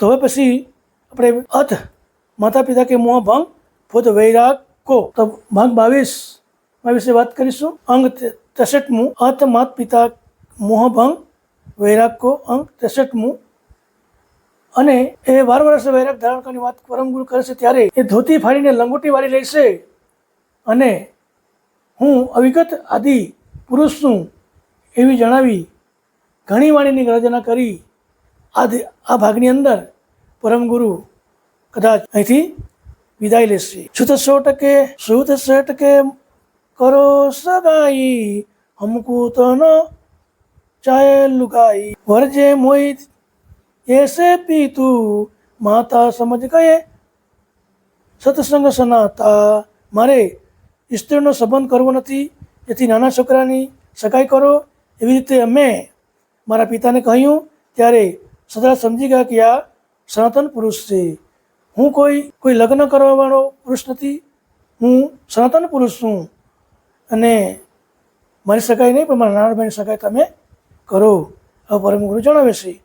તો હવે પછી આપણે અથ માતા પિતા કે મોહ ભંગ ફોદ વૈરાગ કો. તો ભાગ બાવીસ વિશે વાત કરીશું. અંગ ત્રેસઠમું, અથ માત પિતા મોહ ભંગ, વૈરાગ કો. અંગ ત્રેસઠમું. અને એ બાર વર્ષે વૈરાગ ધારણ કરવાની વાત પરમગુરુ કરે છે ત્યારે એ ધોતી ફાડીને લંગોટી વાળી લેશે અને હું અવિગત આદિ પુરુષ છું એવી જણાવી, ઘણી વાણીની ગર્જના કરી આ આ ભાગની અંદર પરમગુરુ કદાચ અહીંથી વિદાય લેશે. શુદ્ધ સો ટકે શુદ્ધ સો ટકે કરો સગાઈ હમકુ તો ન ચાહે લુગાઈ. વરજે મોઈ એસે પીતું, માતા સમજ ગયે સત્સંગ સનાતા, મારે સ્ત્રીનો સંબંધ કરવો નથી, જેથી નાના છોકરાની સગાઈ કરો. એવી રીતે અમે મારા પિતાને કહ્યું, ત્યારે સદા સમજી ગયા કે આ સનાતન પુરુષ છે. હું કોઈ કોઈ લગ્ન કરવાવાળો પુરુષ નથી. હું સનાતન પુરુષ છું. અને મારી શકાય નહીં, પણ મારા નાણ બની શકાય તમે કરો. હવે પરમગુરુ જણાવે છે.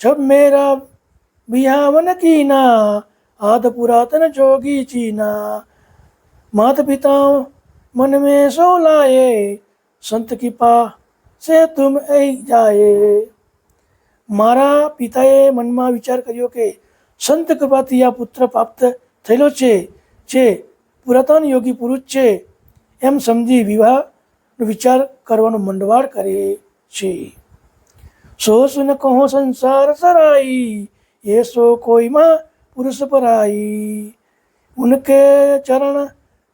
જબ મેરા બિહાવન કીના, આદ પુરાતન જોગી ચીના. માત પિતા મન મેં સો લાયે, સંત કૃપા સે તુમ એ જાયે. મારા પિતાએ મનમાં વિચાર કર્યો કે સંત કૃપાથી આ પુત્ર પ્રાપ્ત થયેલો છે, જે પુરાતન યોગી પુરુષ છે, એમ સમજી વિવાહનો વિચાર કરવાનો મંડવાળ કરે છે. સો સુન કહો સંસાર સરાઈ, એ સો કોઈમાં પુરુષ પરાઈ. ઉનકે ચરણ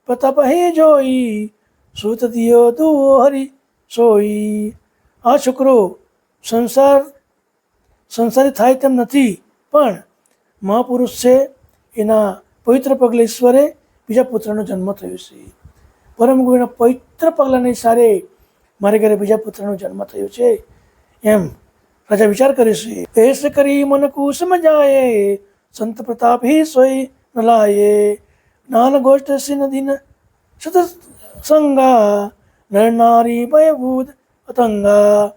પ્રતાપ હે જોઈ, સુત દિયો તું હરી સોઈ. આ છોકરો સંસાર સંસારી થાય તેમ નથી, પણ મહાપુરુષ છે, એના પવિત્ર પગલે ઈશ્વરે બીજા પુત્રનો જન્મ થયો છે. પરમ ગુરુના પવિત્ર પગલાની સારે મારે ઘરે બીજા પુત્રનો જન્મ થયો છે. એમ રાજા વિચાર કરે છે એસ કરી મન કુસમ જાય, સંત પ્રતાપ હિ સોય ન લાયે. જ્ઞાન ગોષ્ઠ સિન દિન સત સંગા નરનારી ભયભૂત અતંગા.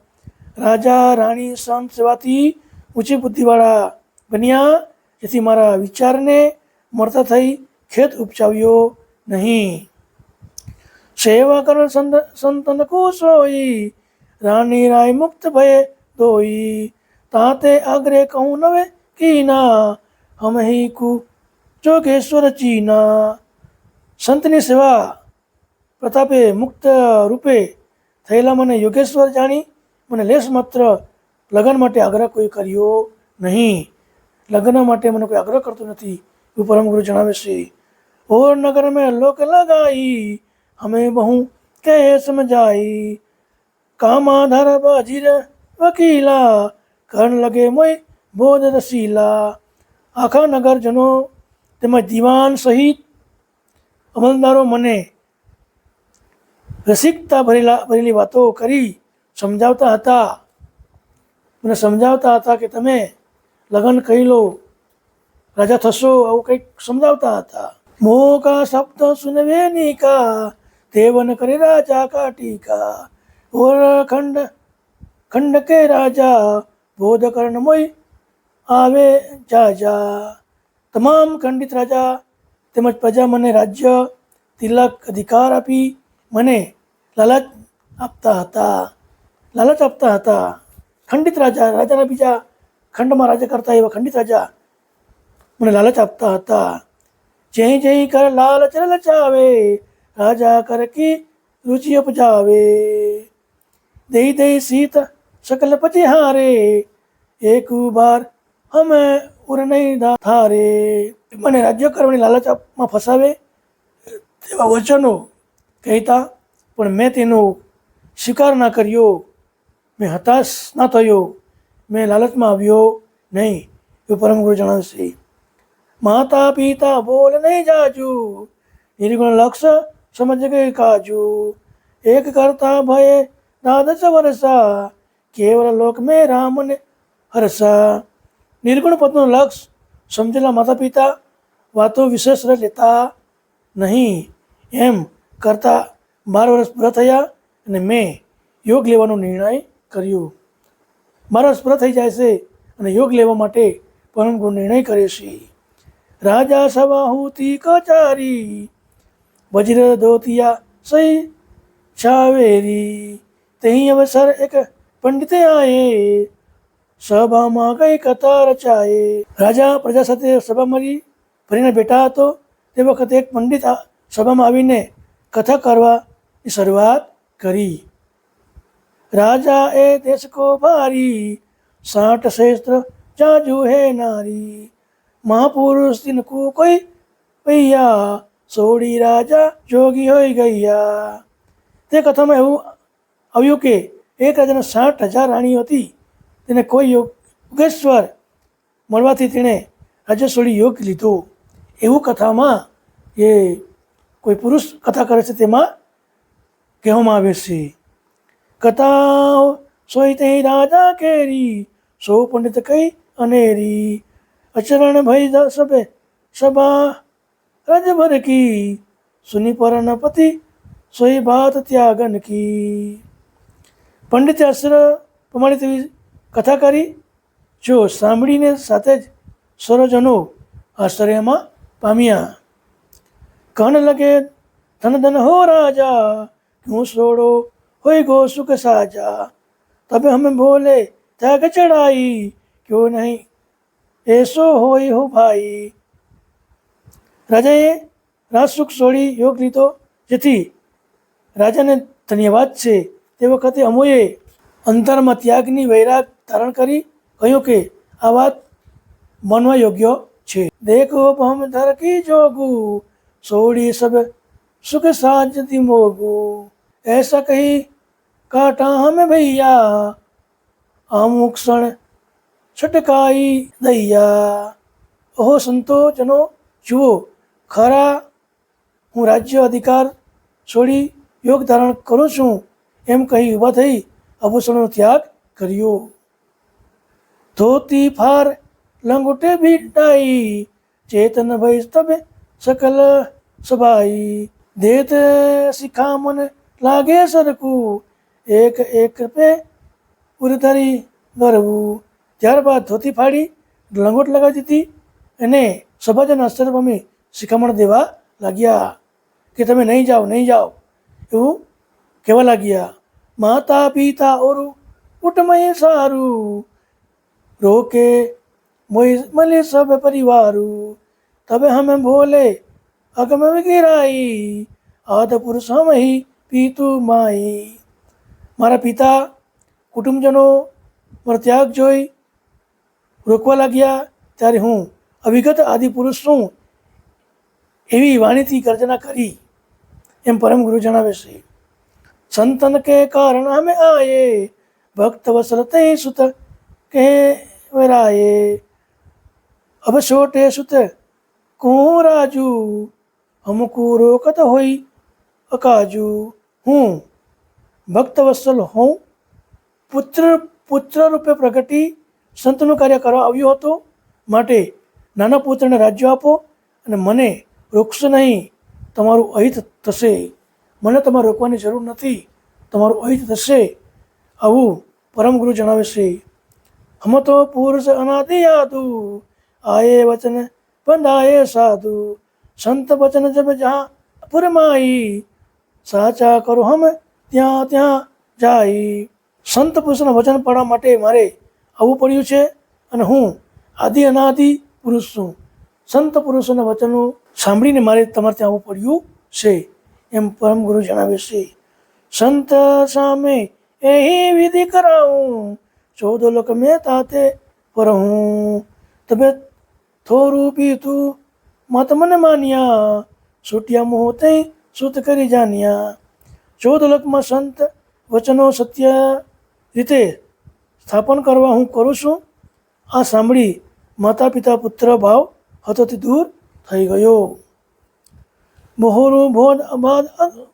રાજા રાણી સંત સેવાથી ઊંચી બુદ્ધિવાળા બન્યા. જેથી મારા વિચારને મળતા થઈ ખેત ઉપજાવ્યો નહીં. સેવા સંત, સંતન કુશોઈ રાણી રાય મુક્ત ભય દોઈ તાતે આગ્રે કહું નવે કીના. હમ હી કુ જોગેશ્વર ચીના. સંતની સેવા પ્રતાપે મુક્ત રૂપે થયેલા મને યોગેશ્વર જાણી. મને લેશ માત્ર લગ્ન માટે આગ્રહ કોઈ કર્યો નહીં. લગ્ન માટે મને કોઈ આગ્રહ કરતો નથી. એવું પરમ ગુરુ જણાવે છે. ઓર નગર મેં લોક લગાઈ અમે બહુ કે સમજાઈ કામાધાર બાજીર વકીલા કરણ લગે મોય બોધ રસીલા. આખા નગરજનો તેમજ દીવાન સહિત અમલદારો મને રસિકતા ભરેલા, ભરેલી વાતો કરી સમજાવતા હતા. મને સમજાવતા હતા કે તમે લગ્ન કહી લો, રાજા થશો આવું કંઈક સમજાવતા હતા. મોકા શબ્દ સુનવે નિકા, દેવન કરે રાજા કા ટીકા ઓર ખંડ ખંડ કે રાજા, બોધ કર્ણ મોય આવે જાજા. તમામ ખંડિત રાજા તેમજ પ્રજા મને રાજ્ય, તિલક અધિકાર આપી, મને લાલચ આપતા હતા. લાલચ આપતા હતા. ખંડિત રાજા, રાજાના બીજા ખંડમાં રાજા કરતા એવા ખંડિત રાજા મને લાલચ આપતા હતા. જય જય કર લાલચ લચાવે રાજા કર કી રુચિ ઉપજાવે. દઈ દઈ સીત શકલ પછી હારે, એક બાર અમે ઉર નહીં થારે. મને રાજ્ય કરવાની લાલચમાં ફસાવે તેવા વચનો કહેતા, પણ મેં તેનો સ્વીકાર ના કર્યો. મેં હતાશ ના થયો. મેં લાલચમાં આવ્યો નહીં, એવું પરમ ગુરુ જણાવશે. માતા પિતા બોલ નહીં જાજુ. નિર્ગુણ લક્ષ સમજ ગઈ કાજુ. એક કરતા ભય દાદચ વરસા. કેવળ લોક મેં રામને હરસા. નિર્ગુણ પદનું લક્ષ સમજેલા માતા પિતા વાતો વિશેષ રસ લેતા નહીં. એમ કરતા બાર વર્ષ પૂરા થયા અને મેં યોગ લેવાનો નિર્ણય કર્યો. મારા વર્ષ થઈ જાય છે અને યોગ લેવા માટે પરમ ગુરુ નિર્ણય કરે છે. રાજા સવાહુતિ કચારી, વજ્ર ધોતિયા સહી છાવેરી, તેહી અવસર એક પંડિતે આયે, સભામાં કઈ કથા રચાયે. રાજા પ્રજા સાથે સભા મળી, ફરીને બેઠા હતો. તે વખતે એક પંડિત સભામાં આવીને કથા કરવાની શરૂઆત કરી. રાજા એ દેશ કો ભારી સાઠ શસ્ત્ર, જાજુ હે નારી. મહાપુરુષ તિનકુ કોઈ પૈયા સોડી રાજા જોગી હોઈ ગયા. તે કથામાં એવું આવ્યું કે એક રાજાને સાઠ હજાર રાણીઓ હતી. તેને કોઈ યોગ, યોગેશ્વર મળવાથી તેણે રાજ્ય સોડી યોગ લીધો. એવું કથામાં એ કોઈ પુરુષ કથા કરે છે તેમાં કહેવામાં આવે છે. કથા સોઈ તે રાજા કેરી, સો પંડિત કઈ અનેરી. અચરણ ભય સભે સભા, રજભર કી, સુની પરણ પતિ સોઈ ભાત ત્યાગન કી. પંડિત અસર પ્રમાણે તેવી કથા કરી, જો સાંભળીને સાથે જ સરોજનો આશ્ચર્યમાં પામ્યા. કન લગે ધન ધન હો રાજા, હું સોડો હોય ગો સુખ સાજા તબે હમે બોલે ત્યાગ ચડાઈ ક્યો નહીં એસો હોય હો ભાઈ રાજાએ રાજસુખ છોડી યોગ લીધો જેથી રાજાને ધન્યવાદ છે તે વખતે અમોએ અંતરમાં ત્યાગની વૈરાગ ધારણ કરી કહ્યું કે આ વાત માનવા યોગ્ય છે દેખો હમ ધરકી જોગું સોડી સબ સુખ સાજતી મોગું ऐसा कही કાંટા હમે ભૈયા, અમુક ક્ષણ છટકાઈ દૈયા. ઓહો સંતો જનો જુઓ, ખરા, હું રાજ્ય અધિકાર છોડી યોગ ધારણ કરું છું, એમ કહી ઊભા થઈ આભૂષણનો ત્યાગ કર્યો. ધોતી ફાર લંગોટે ભીટાઈ ચેતન ભય તબે સકલ સભાઈ દેત શિખા મન લાગે સરકું એક એક પે ઉરધારી ગરવું ત્યારબાદ ધોતી ફાડી, લંગોટ લગાવી દીધી અને સભાજન આશ્ચર્ય પામી શિખામણ દેવા લાગ્યા કે તમે નહીં જાઓ નહીં જાઓ. એવું કહેવા લાગ્યા. માતા પિતા ઓરું કુટમય સારું. રોકે મોય મળે સબ પરિવારું. તબે હમે ભોલે અગમ આદ પુરુષ હમ હી પીતું માઈ. મારા પિતા કુટુંબજનો મારો ત્યાગ જોઈ રોકવા લાગ્યા, ત્યારે હું અવિગત આદિપુરુષ છું એવી વાણીથી ગર્જના કરી એમ પરમ ગુરુ જણાવે છે. સંતન કે કારણ અમે આયે, ભક્ત વસલ તે સુત કે વરાયે. અબ છોટે સુત, કું રાજુ? અમુકું રોકત હોય અકાજુ. હું ભક્ત હોઉં પુત્ર પુત્ર રૂપે પ્રગટી સંતનું કાર્ય કરવા આવ્યો હતો. માટે નાના પુત્રને રાજ્ય આપો અને મને રોકશો નહીં, તમારું અહિત થશે. મને તમારે રોકવાની જરૂર નથી, તમારું અહિત થશે આવું પરમ ગુરુ જણાવે છે. હમ તો પુરુષ અનાદિ યાદુ, આયે વચન બંધાયે સાધુ. સંત વચન જબ જા પુરમાઈ સાચા કરો હમ ત્યાં ત્યાં જાય. સંત પુરુષના વચન પાડવા માટે મારે આવવું પડ્યું છે અને હું આદિ અનાદિ પુરુષ છું. સંત પુરુષોના વચનો સાંભળીને મારે તમારે ત્યાં આવવું પડ્યું છે એમ પરમ ગુરુ જણાવે છે. સંત સામે એ વિધિ કરાવું. ચૌદ લોક મેં તાતે પર હું તમે થોડું પીતું મત મને માન્યા. છૂટ્યા મોહ તઈ સુત કરી જાન્યા. ચૌદ લોકમાં સંત વચનો સત્ય રીતે સ્થાપન કરવા હું કરું છું, આ સાંભળી માતા પિતા પુત્ર ભાવ હતો દૂર થઈ ગયો. મોહરું ભોજ અબાદ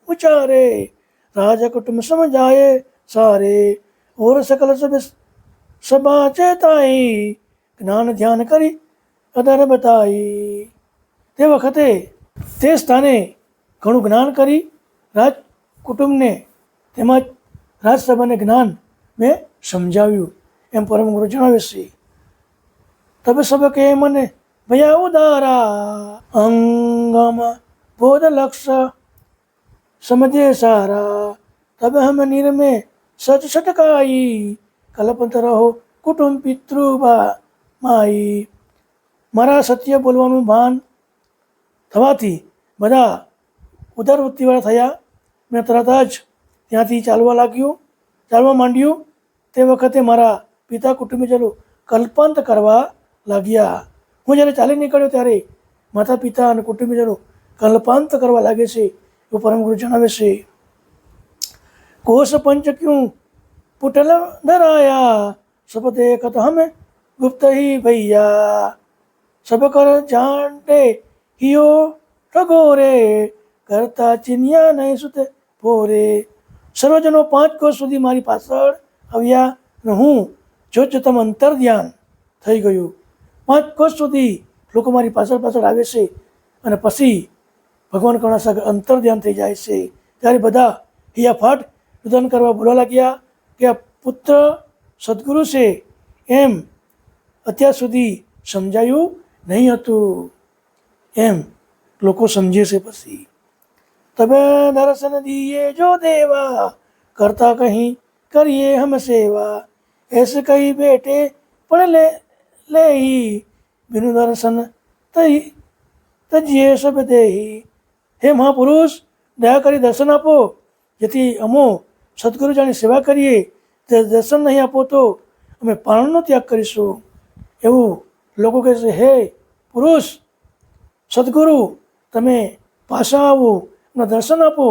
ઉચારે રાજ કુટુંબ સમજાય સારે. ઓર સકલ સભા ચેતાઈ, જ્ઞાન ધ્યાન કરી અદર બતાઈ. તે વખતે તે સ્થાને ઘણું જ્ઞાન કરી રાજ કુટુંબને તેમજ રાજસભાને જ્ઞાન મેં સમજાવ્યું. એમ પરમ ગુરુ જણાવે છે. તમે સબ કે મને ભયા ઉદારા અંગમ બોધ લક્ષ સમજે સારા. તબ હમ નિર્મે સચ છટકાઈ. કલ્પત રહો કુટુંબ પિતૃ માઈ. મારા સત્ય બોલવાનું ભાન થવાથી બધા ઉદારવૃત્તિવાળા થયા. મેં તરત જ ત્યાંથી ચાલવા લાગ્યું. ચાલવા માંડ્યું. તે વખતે મારા પિતા કુટુંબીજનો કલ્પાંત કરવા લાગ્યા. હું જ્યારે ચાલી નીકળ્યો ત્યારે માતા પિતા અને કુટુંબીજનો કલ્પાંત કરવા લાગે છે, એવું પરમગુરુ જણાવે છે. કોષ પંચ ક્યું પુટલ ધરાયા સપતે કત હમે ગુપ્ત હી ભૈયા. સબ કર જાણતે હિયો ટગોરે કરતા ચિન્યા નહીં સુતે ભોરે સર્વજનો પાંચ કોષ સુધી મારી પાછળ આવ્યા અને હું જો જોતમ અંતર ધ્યાન થઈ ગયું. પાંચ કોષ સુધી લોકો મારી પાછળ પાછળ આવે છે અને પછી ભગવાન કરુણાસાગર અંતર ધ્યાન થઈ જાય છે. ત્યારે બધા હિયા ફાટ રુદન કરવા બોલવા લાગ્યા કે આ પુત્ર સદગુરુ છે એમ અત્યાર સુધી સમજાયું નહીં હતું. એમ લોકો સમજે છે પછી. તમે દર્શન દિए જો દેવા કરતા કહી કરીએ હમ સેવા એસ કહી બેટે પણ લે લે બિનુ દર્શન તઈ તજીએ સબ દેહી હે મહાપુરુષ દયા કરી દર્શન આપો જેથી અમો સદગુરુ જાણી સેવા કરીએ તે દર્શન નહીં આપો તો અમે પ્રાણનો ત્યાગ કરીશું એવું લોકો કહે છે હે પુરુષ સદગુરુ તમે પાછા આવો અને દર્શન આપો.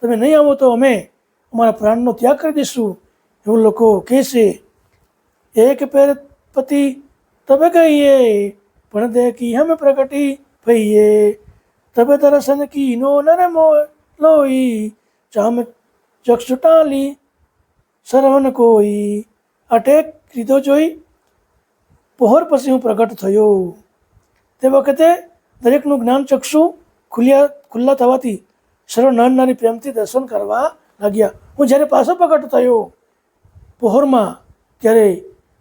તમે નહીં આવો તો અમે અમારા પ્રાણનો ત્યાગ કરી દઈશું. એવું લોકો કહે છે. એક પેર પતિ તબે કહીએ પણ દે કી હમે પ્રગટી ભઈએ. તબે દર્શન કી નો નર મો લોઈ. ચામ ચક્ષુ ટાલી સરવન કોઈ. અટેક લીધો જોઈ, પહોર પછી હું પ્રગટ થયો. તે વખતે દરેકનું જ્ઞાન ચક્ષુ ખુલ્યા ખુલ્લા થવાથી સર્વ નાન પ્રેમથી દર્શન કરવા લાગ્યા. હું જ્યારે પાછો પ્રગટ થયો પહોરમાં, ત્યારે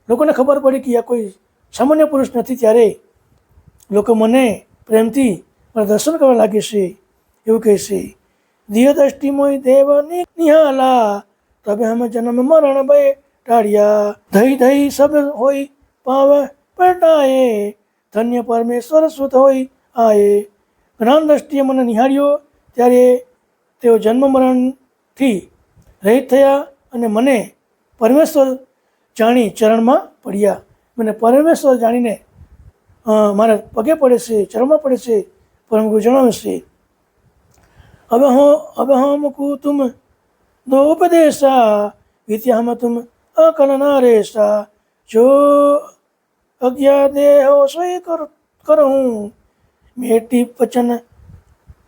લોકોને ખબર પડી કે આ કોઈ સામાન્ય પુરુષ નથી. ત્યારે લોકો મને પ્રેમથી દર્શન કરવા લાગે છે, એવું કહે છે દિય દ્રષ્ટિમોય દેવ નિહાલા, તબે હમે જન્મ મરણ ભય ટાળ્યા. ધઈ ધઈ સબ હોય પાવે પટાએ ધન્ય પરમેશ્વર સુત હોય આએ જ્ઞાન દ્રષ્ટિએ મને નિહાળ્યો ત્યારે તેઓ જન્મ મરણથી રહિત થયા અને મને પરમેશ્વર જાણી ચરણમાં પડ્યા. મને પરમેશ્વર જાણીને મારા પગે પડે છે, ચરણમાં પડે છે પરમ ગુરુ જણાવે છે. હવે હું હવે હમ કુ તુમ દો ઉપદેશા વિદ્યા હમ તુમ અકલના રેશા જો અજ્ઞા દેહો સોય કર, કરું, મેટી વચન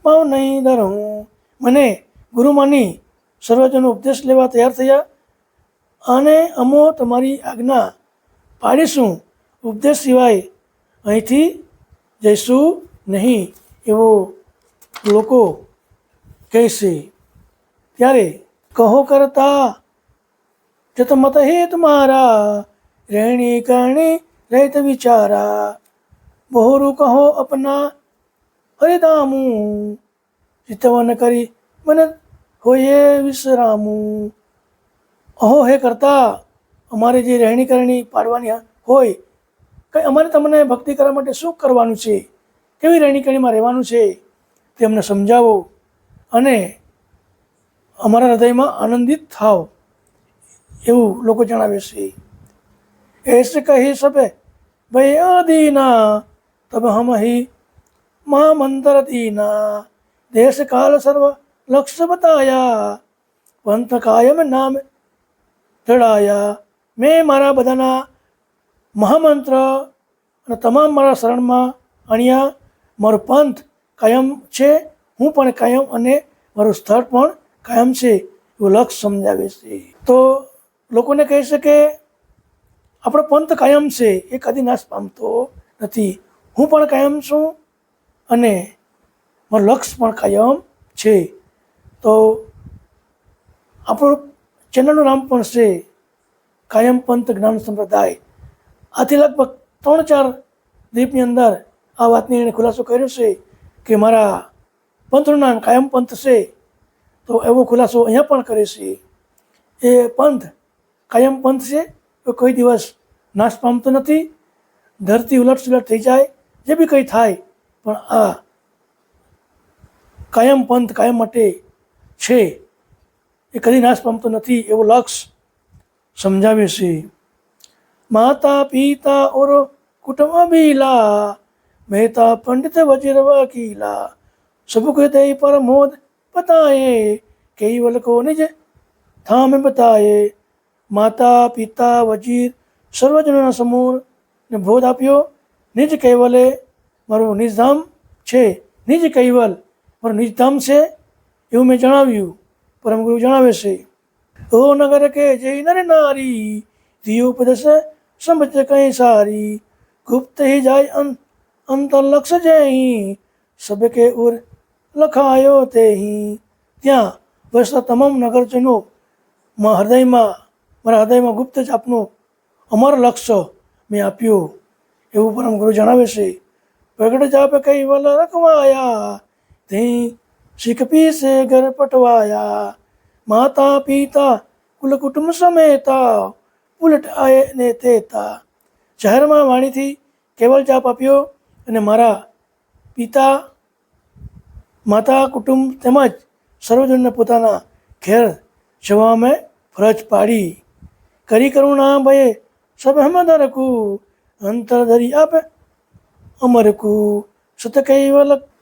પાવ નહીં ધરું. મને ગુરુમાની સર્વજનો ઉપદેશ લેવા તૈયાર થયા અને અમો તમારી આજ્ઞા પાડીશું. ઉપદેશ સિવાય અહીંથી જઈશું નહીં એવો લોકો કહેશે ત્યારે કહો કરતા જત મત હે તમારા રહેણી કરણી, રહેત વિચારા. બહોરું કહો અપના હરિદામું ચિતવન કરી મને હોયે વિશ્રામું અહો હે કરતા, અમારે જે રહેણી કરણી પાડવાની હોય, કંઈ અમારે તમને ભક્તિ કરવા માટે શું કરવાનું છે? કેવી રહેણી કરણીમાં રહેવાનું છે? તે અમને સમજાવો અને અમારા હૃદયમાં આનંદિત થાવ એવું લોકો જણાવે છે. એસ કહી સબે ભાઈ અદીના તબ હમ હી મહામંત્ર દીના દેશ કાલ સર્વ લક્ષ્ય બતાયા પંથ કાયમ નામ જડાયા મેં મારા બધાના મહામંત્ર અને તમામ મારા શરણમાં અણ્યા મારો પંથ કાયમ છે હું પણ કાયમ અને મારું સ્થળ પણ કાયમ છે એવું લક્ષ સમજાવે છે તો લોકોને કહી શકે આપણો પંથ કાયમ છે એ કદી નાશ પામતો નથી હું પણ કાયમ છું અને મારું લક્ષ પણ કાયમ છે. તો આપણું ચેનલનું નામ પણ છે કાયમ પંથ જ્ઞાન સંપ્રદાય. આથી લગભગ ત્રણ ચાર દીપની અંદર આ વાતની એણે ખુલાસો કર્યો છે કે મારા પંથનું નામ કાયમ પંથ છે. તો એવો ખુલાસો અહીંયા પણ કરે છે. એ પંથ કાયમ પંથ છે તો કોઈ દિવસ નાશ પામતો નથી. ધરતી ઉલટ સુલટ થઈ જાય, જે બી કંઈ થાય પણ આ કાયમ પંથ કાયમ માટે છે, એ કદી નાશ પામતો નથી એવો લક્ષ સમજાવે છે. માતા પિતા ઓર કુટુંબ બીલા મહેતા પંડિત વજીર વકીલા સબુક દે પર મોદ બતાએ કેવલ કો નિજ થામે બતાએ માતા પિતા વજીર સર્વજનોના સમૂહ ને બોધ આપ્યો, નિજ કૈવલે મારું નિજધામ છે, નિજ કૈવલ. મારું નિજધામ છે એવું મેં જણાવ્યું. પરમ ગુરુ જણાવે છે, ઓ નગર કે જય નર નારી દિયોપદશ સમજ કઈ સારી. ગુપ્ત હિ જાય અં અંતર લક્ષ જઈ. સબ કે ઉર લખાયો તે ત્યાં વસતા તમામ નગરજનો, માં હૃદયમાં, મારા હૃદયમાં ગુપ્ત જ આપનું અમર લક્ષ્ય મેં આપ્યું. એવું પરમ ગુરુ જણાવે છે. પ્રગટ જાપ કઈ વલ રખવાયા તે શીખ પીસે ઘર પટવાયા માતા પિતા કુલ કુટુંબ સમેતા ઉલટ આયે ને તેતા શહેરમાં વાણીથી કેવલ જાપ આપ્યો અને મારા પિતા માતા કુટુંબ તેમજ સર્વજનને પોતાના ઘેર જવા મેં ફરજ પાડી કરી કરુણા ભયે સબ હમદ રખું અંતર ધરી આપે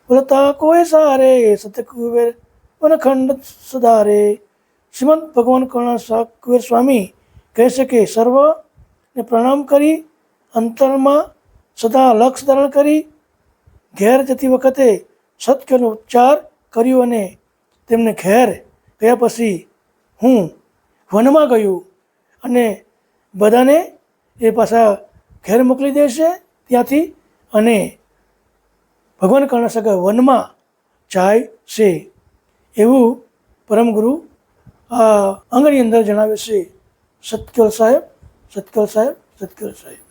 વ્રતા કોઈ સારે સત કુબેર વનખંડ સુધારે. શ્રીમદ ભગવાન કર્ણ કુબેર સ્વામી કહે છે કે સર્વને પ્રણામ કરી, અંતરમાં સદા લક્ષ ધારણ કરી, ઘેર જતી વખતે સત્યનો ઉચ્ચાર કર્યો અને તેમને ઘેર ગયા પછી હું વનમાં ગયું અને બધાને એ પાછા ઘેર મોકલી દેશે. ત્યાંથી અને ભગવાન કર્ણસગર વનમાં જાય છે. એવું પરમગુરુ આ અંગની અંદર જણાવે છે. સત્કલ સાહેબ સત્કલ સાહેબ સત્કલ સાહેબ.